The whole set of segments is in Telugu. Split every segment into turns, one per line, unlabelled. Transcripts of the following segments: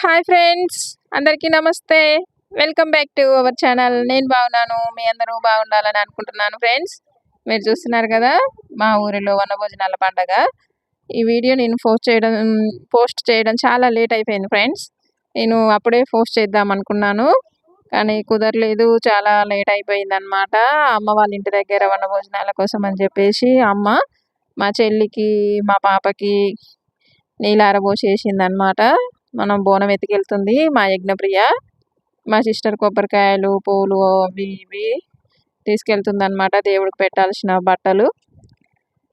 హాయ్ ఫ్రెండ్స్ అందరికీ నమస్తే. Welcome back to our channel. నేను బాగున్నాను మీ అందరూ బాగుండాలని అనుకుంటున్నాను ఫ్రెండ్స్. మీరు చూస్తున్నారు కదా మా ఊరిలో వనభోజనాల పండగ. ఈ వీడియో నేను పోస్ట్ చేయడం పోస్ట్ చేయడం చాలా లేట్ అయిపోయింది ఫ్రెండ్స్. నేను అప్పుడే పోస్ట్ చేద్దాం అనుకున్నాను. కానీ కుదరలేదు చాలా లేట్ అయిపోయింది అనమాట అమ్మ వాళ్ళ ఇంటి దగ్గర వనభోజనాల కోసం అని చెప్పేసి అమ్మ మా చెల్లికి మా పాపకి నీళ్ళారబోసేసింది అనమాట మనం బోనం ఎత్తుకెళ్తుంది మా యజ్ఞప్రియ. మా సిస్టర్ కొబ్బరికాయలు పూలు అవి ఇవి తీసుకెళ్తుంది అనమాట దేవుడికి పెట్టాల్సిన బట్టలు.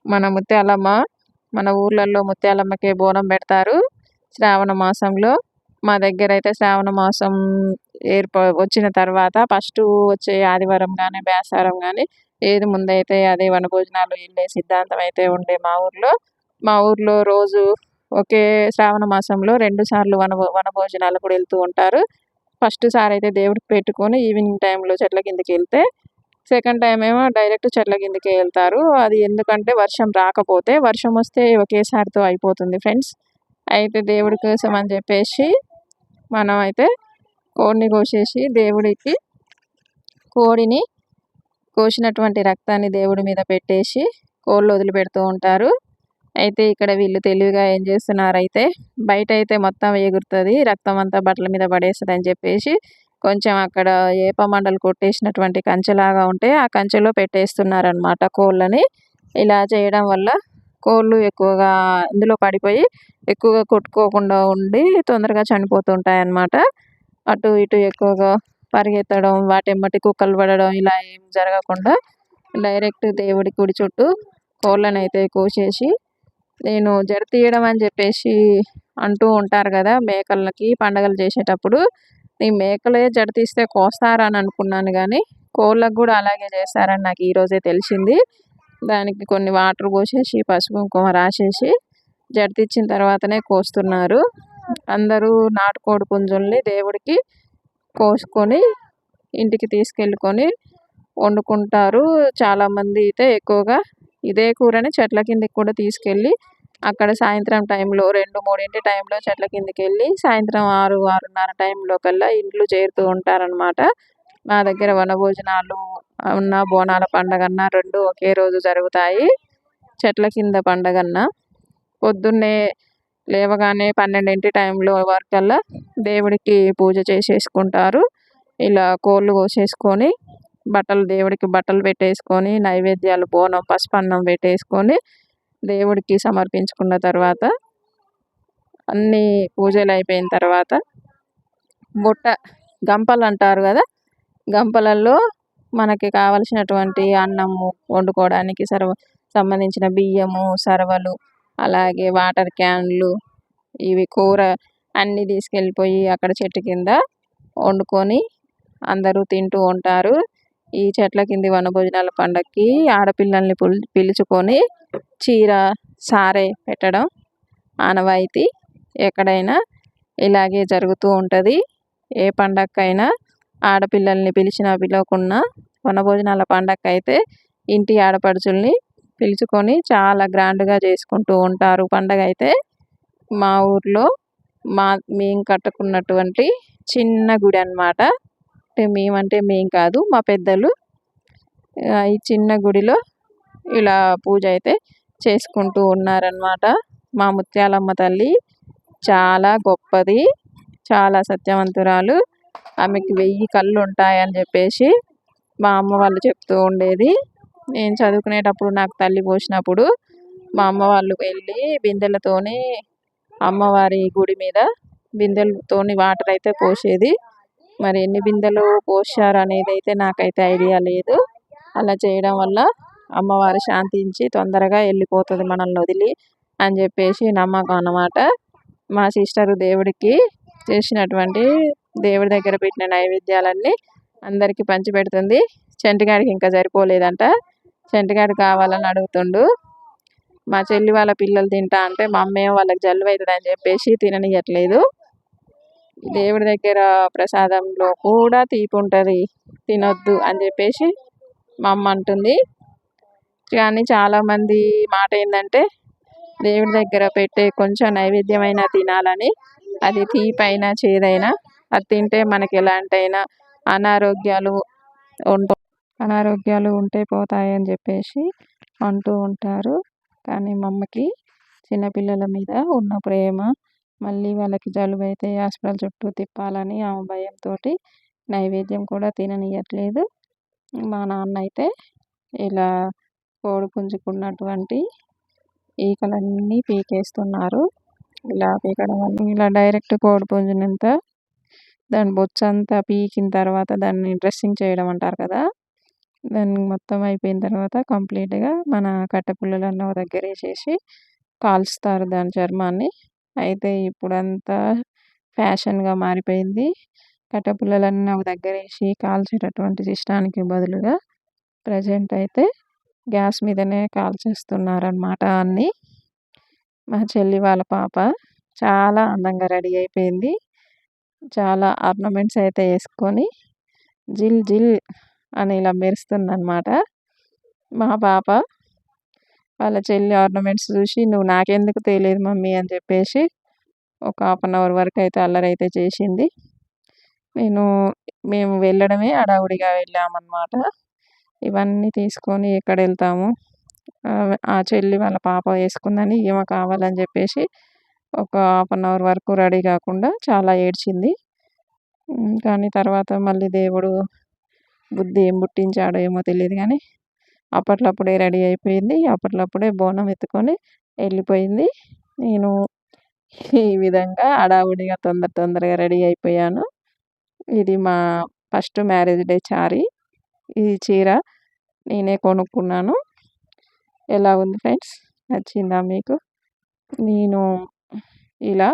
మన ముత్యాలమ్మ మన ఊర్లలో ముత్యాలమ్మకే బోనం పెడతారు శ్రావణ మాసంలో. మా దగ్గర అయితే శ్రావణ మాసం ఏర్ప వచ్చిన తర్వాత ఫస్ట్ వచ్చే ఆదివారం కానీ బేసారం కానీ ఏది ముందైతే అదే వనభోజనాలు వెళ్ళే సిద్ధాంతం అయితే ఉండే మా ఊర్లో. మా ఊర్లో రోజు ఒకే శ్రావణ మాసంలో రెండు సార్లు వన వనభోజనాలు కూడా వెళ్తూ ఉంటారు. ఫస్ట్ సారి అయితే దేవుడికి పెట్టుకొని ఈవినింగ్ టైంలో చెట్ల కిందకి వెళ్తే సెకండ్ టైం ఏమో డైరెక్ట్ చెట్ల కిందకి వెళ్తారు. అది ఎందుకంటే వర్షం రాకపోతే వర్షం వస్తే ఒకేసారితో అయిపోతుంది ఫ్రెండ్స్. అయితే దేవుడి కోసం అని చెప్పేసి మనం అయితే కోడిని కోసేసి దేవుడికి కోడిని కోసినటువంటి రక్తాన్ని దేవుడి మీద పెట్టేసి కోళ్ళు వదిలిపెడుతూ ఉంటారు. అయితే ఇక్కడ వీళ్ళు తెలివిగా ఏం చేస్తున్నారు అయితే బయట అయితే మొత్తం ఎగురుతుంది రక్తం అంతా బట్టల మీద పడేస్తుంది అని చెప్పేసి కొంచెం అక్కడ ఏప మండలు కొట్టేసినటువంటి కంచెలాగా ఉంటే ఆ కంచెలో పెట్టేస్తున్నారనమాట కోళ్ళని. ఇలా చేయడం వల్ల కోళ్ళు ఎక్కువగా అందులో పడిపోయి ఎక్కువగా కొట్టుకోకుండా ఉండి తొందరగా చనిపోతుంటాయి అన్నమాట అటు ఇటు ఎక్కువగా పరిగెత్తడం వాటెమ్మటి కుక్కలు పడడం ఇలా ఏం జరగకుండా డైరెక్ట్ దేవుడి గుడి చుట్టూ కోళ్ళనైతే అయితే కోసేసి నేను జడ తీయడం అని చెప్పేసి అంటూ ఉంటారు కదా మేకలకి పండగలు చేసేటప్పుడు. ఈ మేకలే జడ తీస్తే కోస్తారని అనుకున్నాను కానీ కోళ్ళకు కూడా అలాగే చేస్తారని నాకు ఈరోజే తెలిసింది. దానికి కొన్ని వాటర్ పోసేసి పసుపు కుంకుమ రాసేసి జడ తర్వాతనే కోస్తున్నారు. అందరూ నాటుకోడి పుంజుల్ని దేవుడికి కోసుకొని ఇంటికి తీసుకెళ్ళుకొని వండుకుంటారు. చాలామంది అయితే ఎక్కువగా ఇదే కూరని చెట్ల కిందకి కూడా తీసుకెళ్ళి అక్కడ సాయంత్రం టైంలో రెండు మూడింటి టైంలో చెట్ల కిందకి వెళ్ళి సాయంత్రం ఆరు ఆరున్నర టైంలో కల్లా ఇండ్లు చేరుతూ ఉంటారనమాట మా దగ్గర వనభోజనాలు ఉన్న బోనాల పండగన్న రెండు ఒకే రోజు జరుగుతాయి. చెట్ల కింద పండగన్న. పొద్దున్నే లేవగానే పన్నెండింటి టైంలో వరకల్లా దేవుడికి పూజ చేసేసుకుంటారు. ఇలా కోళ్ళు కోసేసుకొని బట్టలు దేవుడికి బట్టలు పెట్టేసుకొని నైవేద్యాలు బోనం పసుపన్నం పెట్టేసుకొని దేవుడికి సమర్పించుకున్న తర్వాత అన్నీ పూజలు అయిపోయిన తర్వాత బుట్ట గంపలు అంటారు కదా గంపలలో మనకి కావలసినటువంటి అన్నము వండుకోవడానికి సర్వ సంబంధించిన బియ్యము సర్వలు అలాగే వాటర్ క్యాన్లు ఇవి కూర అన్నీ తీసుకెళ్ళిపోయి అక్కడ చెట్టు కింద వండుకొని అందరూ తింటూ ఉంటారు. ఈ చెట్ల కింది వనభోజనాల పండక్కి ఆడపిల్లల్ని పిలుచుకొని చీర సారే పెట్టడం ఆనవాయితీ ఎక్కడైనా ఇలాగే జరుగుతూ ఉంటుంది. ఏ పండక్కైనా ఆడపిల్లల్ని పిలిచినా పిలవకున్నా వనభోజనాల పండక్క అయితే ఇంటి ఆడపడుచుల్ని పిలుచుకొని చాలా గ్రాండ్గా చేసుకుంటూ ఉంటారు. పండగ అయితే మా ఊర్లో మా మేము కట్టుకున్నటువంటి చిన్న గుడి అన్నమాట. అంటే మేమంటే మేం కాదు మా పెద్దలు. ఈ చిన్న గుడిలో ఇలా పూజ అయితే చేసుకుంటూ ఉన్నారనమాట మా ముత్యాలమ్మ తల్లి చాలా గొప్పది చాలా సత్యవంతురాలు. ఆమెకి వెయ్యి కళ్ళు ఉంటాయని చెప్పేసి మా అమ్మ వాళ్ళు చెప్తూ ఉండేది. నేను చదువుకునేటప్పుడు నాకు తల్లి పోసినప్పుడు మా అమ్మ వాళ్ళు వెళ్ళి బిందెలతోని అమ్మవారి గుడి మీద బిందెలతోని వాటర్ అయితే పోసేది. మరి ఎన్ని బిందెలు పోసారు అనేది అయితే నాకైతే ఐడియా లేదు. అలా చేయడం వల్ల అమ్మవారు శాంతించి తొందరగా వెళ్ళిపోతుంది మనల్ని వదిలి అని చెప్పేసి నమ్మకం అన్నమాట. మా సిస్టర్ దేవుడికి చేసినటువంటి దేవుడి దగ్గర పెట్టిన నైవేద్యాలన్నీ అందరికీ పంచిపెడుతుంది. చెంటిగాడికి ఇంకా సరిపోలేదంట. చెంటిగాడు కావాలని అడుగుతుండు. మా చెల్లి వాళ్ళ పిల్లలు తింటా అంటే మా అమ్మేమో వాళ్ళకి జలుబు అవుతుంది అని చెప్పేసి తిననియట్లేదు. దేవుడి దగ్గర ప్రసాదంలో కూడా తీపి ఉంటుంది. తినొద్దు అని చెప్పేసి మా అమ్మ అంటుంది. కానీ చాలామంది మాట ఏంటంటే దేవుడి దగ్గర పెట్టే కొంచెం నైవేద్యమైనా తినాలని అది తీపైన చేదైనా అది తింటే మనకి ఎలాంటైనా అనారోగ్యాలు ఉంట అనారోగ్యాలు ఉంటే పోతాయని చెప్పేసి అంటూ ఉంటారు. కానీ మా అమ్మకి చిన్నపిల్లల మీద ఉన్న ప్రేమ మళ్ళీ వాళ్ళకి జలుబు అయితే హాస్పిటల్ చుట్టూ తిప్పాలని ఆమె భయంతో నైవేద్యం కూడా తిననీయట్లేదు. మా నాన్న అయితే ఇలా కోడి పుంజుకున్నటువంటి ఈకలన్నీ పీకేస్తున్నారు. ఇలా పీకడం వల్ల ఇలా డైరెక్ట్ కోడి పుంజునంతా దాని బొచ్చంతా పీకిన తర్వాత దాన్ని డ్రెస్సింగ్ చేయడం అంటారు కదా దాన్ని మొత్తం అయిపోయిన తర్వాత కంప్లీట్గా మన కట్టెపుల్లలలో దగ్గర వేసేసి కాల్స్తారు దాని చర్మాన్ని. అయితే ఇప్పుడంతా ఫ్యాషన్గా మారిపోయింది. కట్టెపుల్లలన్నీ ఒక దగ్గర వేసి కాల్చేటటువంటి సిస్టానికి బదులుగా ప్రజెంట్ అయితే గ్యాస్ మీదనే కాల్చేస్తున్నారు అన్నీ. మా చెల్లి వాళ్ళ పాప చాలా అందంగా రెడీ అయిపోయింది. చాలా ఆర్నమెంట్స్ అయితే వేసుకొని జిల్ జిల్ అని ఇలా మెరుస్తుందనమాట మా పాప వాళ్ళ చెల్లి ఆర్నమెంట్స్ చూసి నువ్వు నాకెందుకు తెలియదు మమ్మీ అని చెప్పేసి ఒక హాఫ్ అన్ అవర్ వరకు అయితే అల్లరి అయితే చేసింది. నేను మేము వెళ్ళడమే అడావుడిగా వెళ్ళామన్నమాట. ఇవన్నీ తీసుకొని ఎక్కడ వెళ్తాము? ఆ చెల్లి వాళ్ళ పాప వేసుకుందని ఈమె కావాలని చెప్పేసి ఒక హాఫ్ అన్ అవర్ వరకు రెడీ కాకుండా చాలా ఏడ్చింది. కానీ తర్వాత మళ్ళీ దేవుడు బుద్ధి ఏం పుట్టించాడో ఏమో తెలియదు కానీ అప్పట్లప్పుడే రెడీ అయిపోయింది. అప్పట్లప్పుడే బోనం ఎత్తుకొని వెళ్ళిపోయింది నేను ఈ విధంగా హడావుడిగా తొందర తొందరగా రెడీ అయిపోయాను. ఇది మా ఫస్ట్ మ్యారేజ్ డే చారీ ఈ చీర నేనే కొనుక్కున్నాను. ఎలా ఉంది ఫ్రెండ్స్? నచ్చిందా మీకు? నేను ఇలా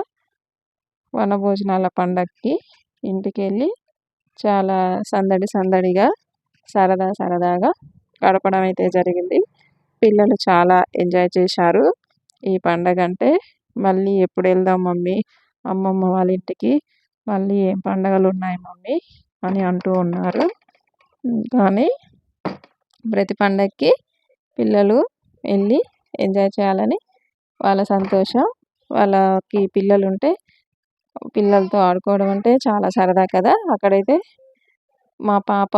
వనభోజనాల పండగకి ఇంటికి వెళ్ళి చాలా సందడి సందడిగా సరదా సరదాగా గడపడం అయితే జరిగింది. పిల్లలు చాలా ఎంజాయ్ చేశారు. ఈ పండగ అంటే మళ్ళీ ఎప్పుడు వెళ్దాం మమ్మీ? అమ్మమ్మ వాళ్ళ ఇంటికి మళ్ళీ ఏం పండగలు ఉన్నాయి మమ్మీ? అని అంటూ ఉన్నారు. కానీ ప్రతి పండగకి పిల్లలు వెళ్ళి ఎంజాయ్ చేయాలని వాళ్ళ సంతోషం. వాళ్ళకి పిల్లలు ఉంటే పిల్లలతో ఆడుకోవడం అంటే చాలా సరదా కదా. అక్కడైతే మా పాప